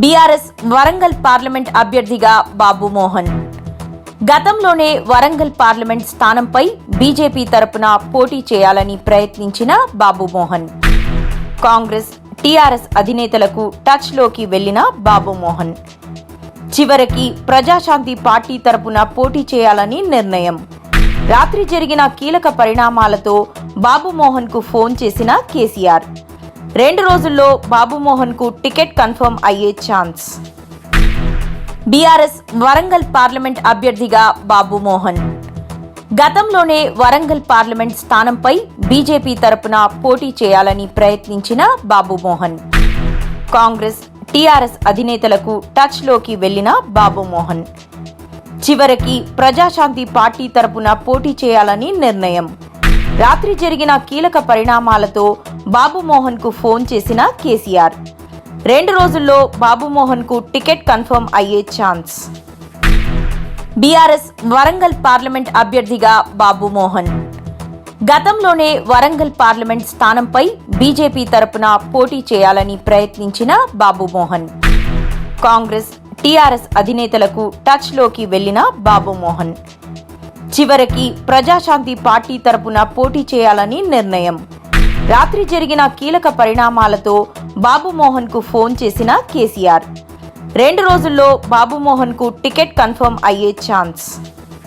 BRS Warangal parliament అభ్యర్థిగా బాబు మోహన్. గతంలోనే Warangal parliament స్థానంపై BJP తరపున పోటీ చేయాలని ప్రయత్నించిన బాబు మోహన్. కాంగ్రెస్ టీఆర్ఎస్ అధినేతలకు టచ్లోకి వెళ్ళిన బాబు మోహన్. చివరికి ప్రజాశాంతి పార్టీ తరపున పోటీ చేయాలని నిర్ణయం. రాత్రి జరిగిన కీలక పరిణామాలతో బాబు మోహన్కు ఫోన్ చేసిన కేసీఆర్. రెండు రోజుల్లో బాబుమోహన్కు టికెట్ కన్ఫర్మ్ అయ్యే ఛాన్స్. బీఆర్ఎస్ వరంగల్ పార్లమెంట్ అభ్యర్థిగా బాబుమోహన్ గతంలోనే వరంగల్ పార్లమెంట్ స్థానంపై బీజేపీ తరపున పోటీ చేయాలని ప్రయత్నించిన బాబుమోహన్ కాంగ్రెస్ టీఆర్ఎస్ అధినేతలకు టచ్లోకి వెళ్ళిన బాబుమోహన్ చివరికి ప్రజాశాంతి పార్టీ తరపున పోటీ చేయాలని నిర్ణయం. రాత్రి జరిగిన కీలక పరిణామాలతో బాబుమోహన్కు ఫోన్ చేసిన కేసీఆర్. రెండు రోజుల్లో బాబుమోహన్కు టికెట్ కన్ఫర్మ్ అయ్యే ఛాన్స్. బీఆర్ఎస్ వరంగల్ పార్లమెంట్ అభ్యర్థిగా బాబుమోహన్ గతంలోనే వరంగల్ పార్లమెంట్ స్థానంపై బీజేపీ తరపున పోటీ చేయాలని ప్రయత్నించిన బాబుమోహన్ కాంగ్రెస్ టీఆర్ఎస్ అధినేతలకు టచ్లోకి వెళ్ళిన బాబుమోహన్ చివరికి ప్రజాశాంతి పార్టీ తరపున పోటీ చేయాలని నిర్ణయం. రాత్రి జరిగిన కీలక పరిణామాలతో బాబుమోహన్కు ఫోన్ చేసిన కేసీఆర్. రెండు రోజుల్లో బాబుమోహన్కు టికెట్ కన్ఫర్మ్ అయ్యే ఛాన్స్.